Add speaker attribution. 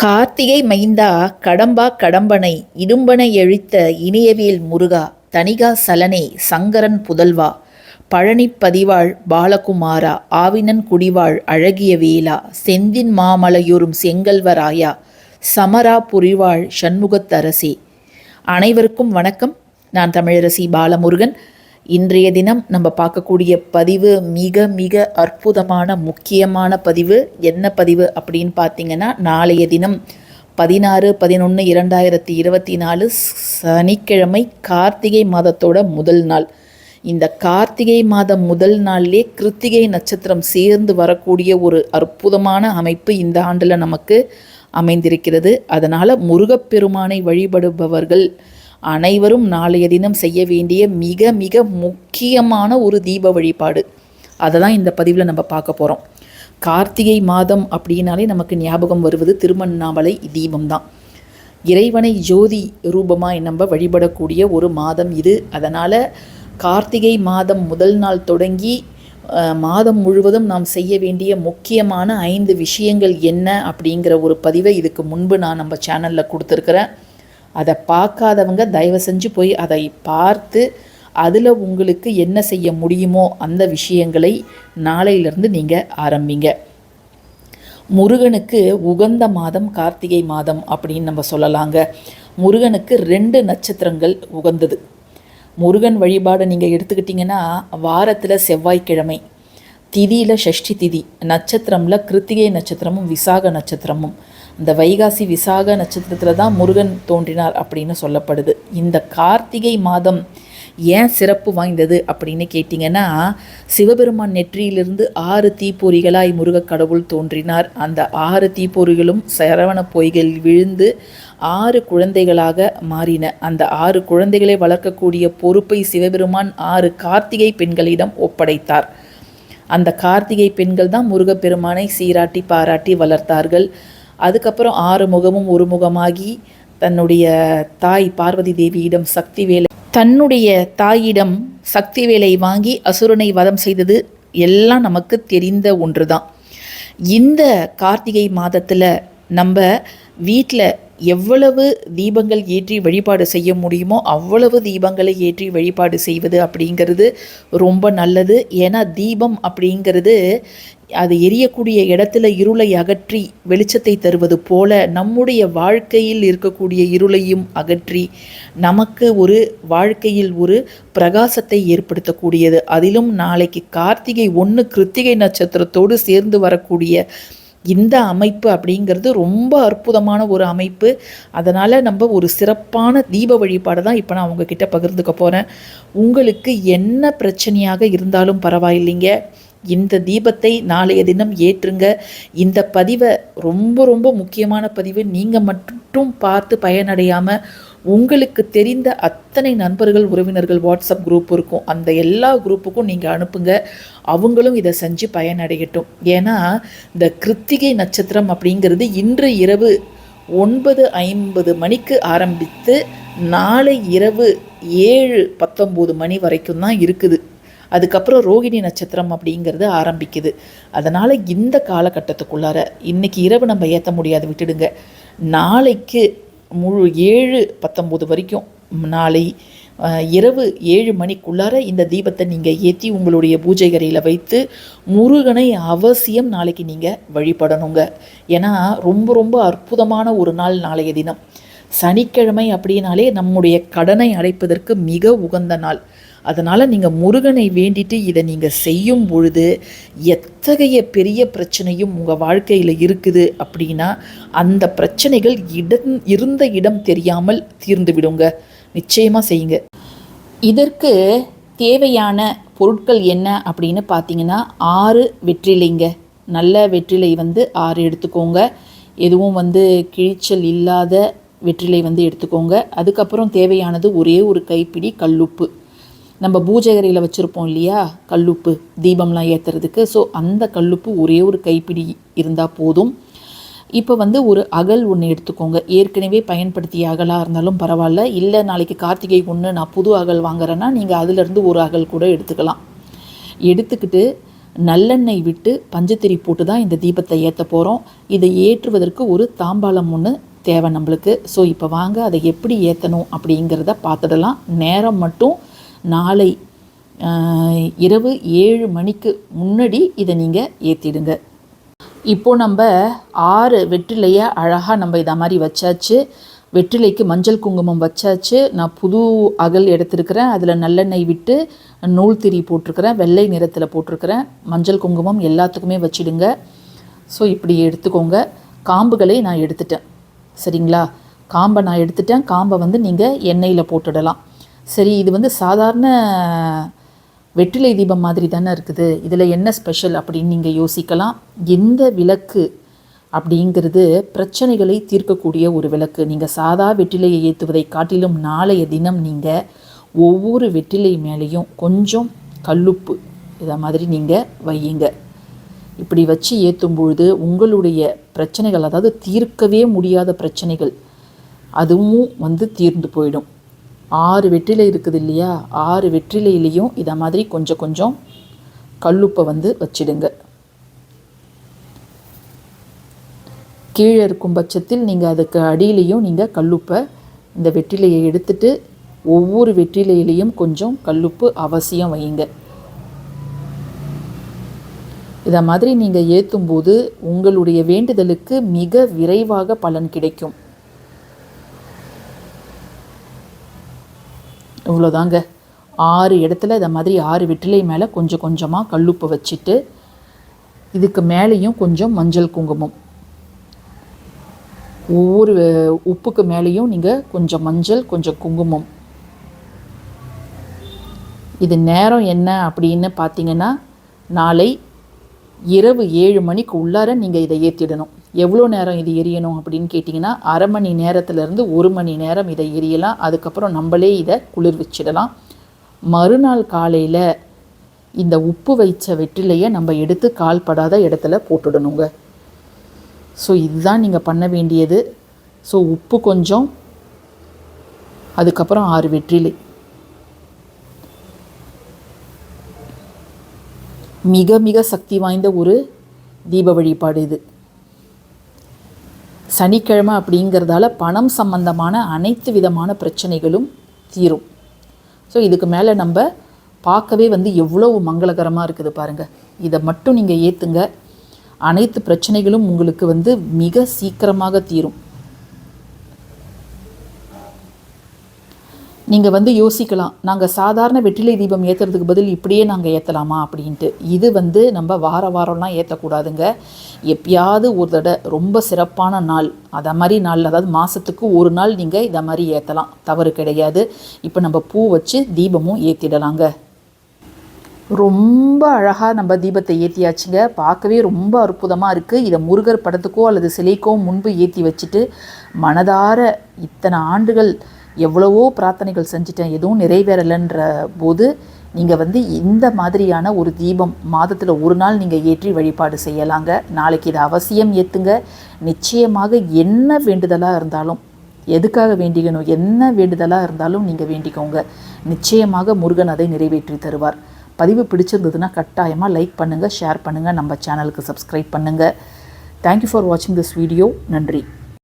Speaker 1: கார்த்திகை மைந்தா கடம்பா கடம்பனை இடும்பனை எழுத்த இனியவியல் முருகா தனிகா சலனே சங்கரன் புதல்வா பழனிப்பதிவாள் பாலகுமாரா ஆவினன் குடிவாள் அழகிய வேலா செந்தின் மாமலையுறும் செங்கல்வராயா சமரா புரிவாள் சண்முகத்தரசே. அனைவருக்கும் வணக்கம். நான் தமிழரசி பாலமுருகன். இன்றைய தினம் நம்ம பார்க்கக்கூடிய பதிவு மிக மிக அற்புதமான முக்கியமான பதிவு. என்ன பதிவு அப்படின்னு பார்த்தீங்கன்னா நாளைய தினம் பதினாறு பதினொன்று இரண்டாயிரத்தி இருபத்தி நாலு சனிக்கிழமை கார்த்திகை மாதத்தோட முதல் நாள். இந்த கார்த்திகை மாதம் முதல் நாள்லே கிருத்திகை நட்சத்திரம் சேர்ந்து வரக்கூடிய ஒரு அற்புதமான அமைப்பு இந்த ஆண்டில் நமக்கு அமைந்திருக்கிறது. அதனால் முருகப்பெருமானை வழிபடுபவர்கள் அனைவரும் நாளைய தினம் செய்ய வேண்டிய மிக மிக முக்கியமான ஒரு தீப வழிபாடு. அதை தான் இந்த பதிவில் நம்ம பார்க்க போகிறோம் கார்த்திகை மாதம் அப்படின்னாலே நமக்கு ஞாபகம் வருவது திருமண்ணாமலை தீபம் தான் இறைவனை ஜோதி ரூபமாக நம்ம வழிபடக்கூடிய ஒரு மாதம் இது. அதனால் கார்த்திகை மாதம் முதல் நாள் தொடங்கி மாதம் முழுவதும் நாம் செய்ய வேண்டிய முக்கியமான ஐந்து விஷயங்கள் என்ன அப்படிங்கிற ஒரு பதிவை இதுக்கு முன்பு நான் நம்ம சேனலில் கொடுத்துருக்குறேன். அதை பார்க்காதவங்க தயவு செஞ்சு போய் அதை பார்த்து அதில் உங்களுக்கு என்ன செய்ய முடியுமோ அந்த விஷயங்களை நாளையிலிருந்து நீங்கள் ஆரம்பிங்க. முருகனுக்கு உகந்த மாதம் கார்த்திகை மாதம் அப்படின்னு நம்ம சொல்லலாங்க. முருகனுக்கு ரெண்டு நட்சத்திரங்கள் உகந்தது. முருகன் வழிபாடு நீங்கள் எடுத்துக்கிட்டிங்கன்னா வாரத்தில் செவ்வாய்க்கிழமை திதியில் ஷஷ்டி திதி நட்சத்திரமில் கிருத்திகை நட்சத்திரமும் விசாக நட்சத்திரமும். இந்த வைகாசி விசாக நட்சத்திரத்தில் தான் முருகன் தோன்றினார் அப்படின்னு சொல்லப்படுது. இந்த கார்த்திகை மாதம் ஏன் சிறப்பு வாய்ந்தது அப்படின்னு கேட்டிங்கன்னா சிவபெருமான் நெற்றியிலிருந்து ஆறு தீப்பொறிகளாய் முருகக் கடவுள் தோன்றினார். அந்த ஆறு தீப்பொறிகளும் சரவண பொய்களில் விழுந்து ஆறு குழந்தைகளாக மாறின. அந்த ஆறு குழந்தைகளை வளர்க்கக்கூடிய பொறுப்பை சிவபெருமான் ஆறு கார்த்திகை பெண்களிடம் ஒப்படைத்தார். அந்த கார்த்திகை பெண்கள் தான் முருகப்பெருமானை சீராட்டி பாராட்டி வளர்த்தார்கள். அதுக்கப்புறம் ஆறு முகமும் ஒரு முகமாகி தன்னுடைய தாய் பார்வதி தேவியிடம் சக்தி வேலை தன்னுடைய தாயிடம் சக்தி வேலை வாங்கி அசுரனை வதம் செய்தது எல்லாம் நமக்கு தெரிந்த ஒன்று தான் இந்த கார்த்திகை மாதத்தில் நம்ம வீட்டில் எவ்வளவு தீபங்கள் ஏற்றி வழிபாடு செய்ய முடியுமோ அவ்வளவு தீபங்களை ஏற்றி வழிபாடு செய்வது அப்படிங்கிறது ரொம்ப நல்லது. ஏன்னா தீபம் அப்படிங்கிறது அது எரியக்கூடிய இடத்துல இருளை அகற்றி வெளிச்சத்தை தருவது போல நம்முடைய வாழ்க்கையில் இருக்கக்கூடிய இருளையும் அகற்றி நமக்கு ஒரு வாழ்க்கையில் ஒரு பிரகாசத்தை ஏற்படுத்தக்கூடியது. அதிலும் நாளைக்கு கார்த்திகை ஒன்று கிருத்திகை நட்சத்திரத்தோடு சேர்ந்து வரக்கூடிய இந்த அமைப்பு அப்படிங்கிறது ரொம்ப அற்புதமான ஒரு அமைப்பு. அதனால் நம்ம ஒரு சிறப்பான தீப வழிபாடு தான் இப்போ நான் உங்ககிட்ட பகிர்ந்துக்க போகிறேன் உங்களுக்கு என்ன பிரச்சனையாக இருந்தாலும் பரவாயில்லைங்க. இந்த தீபத்தை நாளைய தினம் ஏற்றுங்க. இந்த பதிவை ரொம்ப ரொம்ப முக்கியமான பதிவு. நீங்கள் மட்டும் பார்த்து பயனடையாமல் உங்களுக்கு தெரிந்த அத்தனை நண்பர்கள் உறவினர்கள் வாட்ஸ்அப் குரூப் இருக்கும். அந்த எல்லா குரூப்புக்கும் நீங்கள் அனுப்புங்க. அவங்களும் இதை செஞ்சு பயனடையட்டும். ஏன்னா இந்த கிருத்திகை நட்சத்திரம் அப்படிங்கிறது இன்று இரவு ஒன்பது ஐம்பது மணிக்கு ஆரம்பித்து நாளை இரவு ஏழு பத்தொம்போது மணி வரைக்கும் தான் இருக்குது. அதுக்கப்புறம் ரோகிணி நட்சத்திரம் அப்படிங்கிறது ஆரம்பிக்குது. அதனால் இந்த காலகட்டத்துக்குள்ளார இன்றைக்கி இரவு நம்ம ஏற்ற முடியாது விட்டுடுங்க. நாளைக்கு முழு ஏழு பத்தொம்போது வரைக்கும் நாளை இரவு ஏழு மணிக்குள்ளார இந்த தீபத்தை நீங்கள் ஏற்றி உங்களுடைய பூஜை கரையில் வைத்து முருகனை அவசியம் நாளைக்கு நீங்கள் வழிபடணுங்க. ஏன்னா ரொம்ப ரொம்ப அற்புதமான ஒரு நாள் நாளைய தினம். சனிக்கிழமை அப்படின்னாலே நம்முடைய கடனை அடைப்பதற்கு மிக உகந்த நாள். அதனால் நீங்கள் முருகனை வேண்டிட்டு இதை நீங்கள் செய்யும் பொழுது எத்தகைய பெரிய பிரச்சனையும் உங்கள் வாழ்க்கையில் இருக்குது அப்படின்னா அந்த பிரச்சனைகள் இடம் இருந்த இடம் தெரியாமல் தீர்ந்து விடுங்க. நிச்சயமாக செய்யுங்க. இதற்கு தேவையான பொருட்கள் என்ன அப்படின்னு பார்த்தீங்கன்னா ஆறு வெற்றிலைங்க. நல்ல வெற்றிலை வந்து ஆறு எடுத்துக்கோங்க. எதுவும் வந்து கிழிச்சல் இல்லாத வெற்றிலை வந்து எடுத்துக்கோங்க. அதுக்கப்புறம் தேவையானது ஒரே ஒரு கைப்பிடி கல்லுப்பு. நம்ம பூஜை அறையில் வச்சுருப்போம் இல்லையா? கல்லுப்பு தீபம்லாம் ஏற்றுறதுக்கு ஸோ அந்த கல்லுப்பு ஒரே ஒரு கைப்பிடி இருந்தால் போதும். இப்போ வந்து ஒரு அகல் ஒன்று எடுத்துக்கோங்க. ஏற்கனவே பயன்படுத்திய அகலாக இருந்தாலும் பரவாயில்ல. இல்லை நாளைக்கு கார்த்திகை ஒன்று நான் புது அகல் வாங்குறேன்னா நீங்கள் அதிலிருந்து ஒரு அகல் கூட எடுத்துக்கலாம். எடுத்துக்கிட்டு நல்லெண்ணெய் விட்டு பஞ்சத்திரி போட்டு தான் இந்த தீபத்தை ஏற்ற போகிறோம் இதை ஏற்றுவதற்கு ஒரு தாம்பாளம் ஒன்று தேவை நம்மளுக்கு. ஸோ இப்போ வாங்க அதை எப்படி ஏற்றணும் அப்படிங்கிறத பார்த்துடலாம். நேரம் மட்டும் நாளை இரவு ஏழு மணிக்கு முன்னாடி இதை நீங்கள் ஏற்றிடுங்க இப்போது நம்ம ஆறு வெற்றிலையை அழகாக நம்ம இதை மாதிரி வச்சாச்சு. வெற்றிலைக்கு மஞ்சள் குங்குமம் வச்சாச்சு. நான் புது அகல் எடுத்திருக்கிறேன். அதில் நல்லெண்ணெய் விட்டு நூல் திரி போட்டிருக்கிறேன். வெள்ளை நிறத்தில் போட்டிருக்கிறேன். மஞ்சள் குங்குமம் எல்லாத்துக்குமே வச்சிடுங்க. ஸோ இப்படி எடுத்துக்கோங்க. காம்புகளை நான் எடுத்துட்டேன். சரிங்களா? காம்பை நான் எடுத்துட்டேன். காம்பை வந்து நீங்கள் எண்ணெயில் போட்டுடலாம். சரி இது வந்து சாதாரண வெற்றிலை தீபம் மாதிரி தானே இருக்குது. இதில் என்ன ஸ்பெஷல் அப்படின்னு நீங்கள் யோசிக்கலாம். எந்த விளக்கு அப்படிங்கிறது பிரச்சனைகளை தீர்க்கக்கூடிய ஒரு விளக்கு. நீங்கள் சாதா வெற்றிலையை ஏற்றுவதை காட்டிலும் நாளைய தினம் நீங்கள் ஒவ்வொரு வெற்றிலை மேலேயும் கொஞ்சம் கல்லுப்பு இதை மாதிரி நீங்கள் வையுங்க. இப்படி வச்சு ஏற்றும் பொழுது உங்களுடைய பிரச்சனைகள் அதாவது தீர்க்கவே முடியாத பிரச்சனைகள் அதுவும் வந்து தீர்ந்து போயிடும். ஆறு வெற்றிலை இருக்குது இல்லையா? ஆறு வெற்றிலையிலையும் இதை மாதிரி கொஞ்சம் கொஞ்சம் கல்லுப்பை வந்து வச்சிடுங்க. கீழே இருக்கும் பட்சத்தில் நீங்கள் அதுக்கு அடியிலையும் நீங்கள் கல்லுப்பை இந்த வெற்றிலையை எடுத்துட்டு ஒவ்வொரு வெற்றிலையிலையும் கொஞ்சம் கல்லுப்பு அவசியம் வையுங்க. இதை மாதிரி நீங்கள் ஏற்றும்போது உங்களுடைய வேண்டுதலுக்கு மிக விரைவாக பலன் கிடைக்கும். இவ்வளோதாங்க. ஆறு இடத்துல இதை மாதிரி ஆறு வெற்றிலை மேலே கொஞ்சம் கொஞ்சமாக கல்லுப்பு வச்சுட்டு இதுக்கு மேலேயும் கொஞ்சம் மஞ்சள் குங்குமம். ஒவ்வொரு உப்புக்கு மேலேயும் நீங்கள் கொஞ்சம் மஞ்சள் கொஞ்சம் குங்குமம். இது நேரம் என்ன அப்படின்னு பார்த்தீங்கன்னா நாளை இரவு ஏழு மணிக்கு உள்ளார நீங்கள் இதை ஏற்றிடணும் எவ்வளோ நேரம் இது எரியணும் அப்படின்னு கேட்டிங்கன்னா அரை மணி நேரத்துலேருந்து ஒரு மணி நேரம் இதை எரியலாம். அதுக்கப்புறம் நம்மளே இதை குளிர் வச்சிடலாம். மறுநாள் காலையில் இந்த உப்பு வைச்ச வெற்றிலையை நம்ம எடுத்து கால்படாத இடத்துல போட்டுடணுங்க. ஸோ இதுதான் நீங்கள் பண்ண வேண்டியது. ஸோ உப்பு கொஞ்சம் அதுக்கப்புறம் ஆறு வெற்றிலை. மிக மிக சக்தி வாய்ந்த ஒரு தீப வழிபாடு இது. சனிக்கிழமை அப்படிங்கிறதால பணம் சம்பந்தமான அனைத்து விதமான பிரச்சனைகளும் தீரும். ஸோ இதுக்கு மேலே நம்ம பார்க்கவே வந்து எவ்வளோ மங்களகரமாக இருக்குது பாருங்கள் இதை மட்டும் நீங்கள் ஏற்றுங்க அனைத்து பிரச்சனைகளும் உங்களுக்கு வந்து மிக சீக்கிரமாக தீரும். நீங்கள் வந்து யோசிக்கலாம். நாங்கள் சாதாரண வெற்றிலை தீபம் ஏற்றுறதுக்கு பதில் இப்படியே நாங்கள் ஏற்றலாமா அப்படின்ட்டு. இது வந்து நம்ம வார வாரம்லாம் ஏற்றக்கூடாதுங்க எப்பயாவது ஒரு தடவை ரொம்ப சிறப்பான நாள். அதை மாதிரி நாள் அதாவது மாதத்துக்கு ஒரு நாள் நீங்கள் இதை மாதிரி ஏற்றலாம் தவறு கிடையாது. இப்போ நம்ம பூ வச்சு தீபமும் ஏற்றிடலாங்க ரொம்ப அழகாக நம்ம தீபத்தை ஏற்றியாச்சுங்க பார்க்கவே ரொம்ப அற்புதமாக இருக்குது இதை முருகர் படத்துக்கோ அல்லது சிலைக்கோ முன்பு ஏற்றி வச்சுட்டு மனதார இத்தனை ஆண்டுகள் எவ்வளவோ பிரார்த்தனைகள் செஞ்சுட்டேன் எதுவும் நிறைவேறலைன்ற போது நீங்கள் வந்து இந்த மாதிரியான ஒரு தீபம் மாதத்தில் ஒரு நாள் நீங்கள் ஏற்றி வழிபாடு செய்யலாங்க. நாளைக்கு இதை அவசியம் ஏற்றுங்க நிச்சயமாக என்ன வேண்டுதலாக இருந்தாலும் எதுக்காக வேண்டிக்கணும் என்ன வேண்டுதலாக இருந்தாலும் நீங்கள் வேண்டிக்கோங்க. நிச்சயமாக முருகன் அதை நிறைவேற்றி தருவார். பதிவு பிடிச்சிருந்ததுன்னா கட்டாயமாக லைக் பண்ணுங்கள் ஷேர் பண்ணுங்கள் நம்ம சேனலுக்கு சப்ஸ்கிரைப் பண்ணுங்கள் தேங்க்யூ ஃபார் வாட்சிங் திஸ் வீடியோ நன்றி.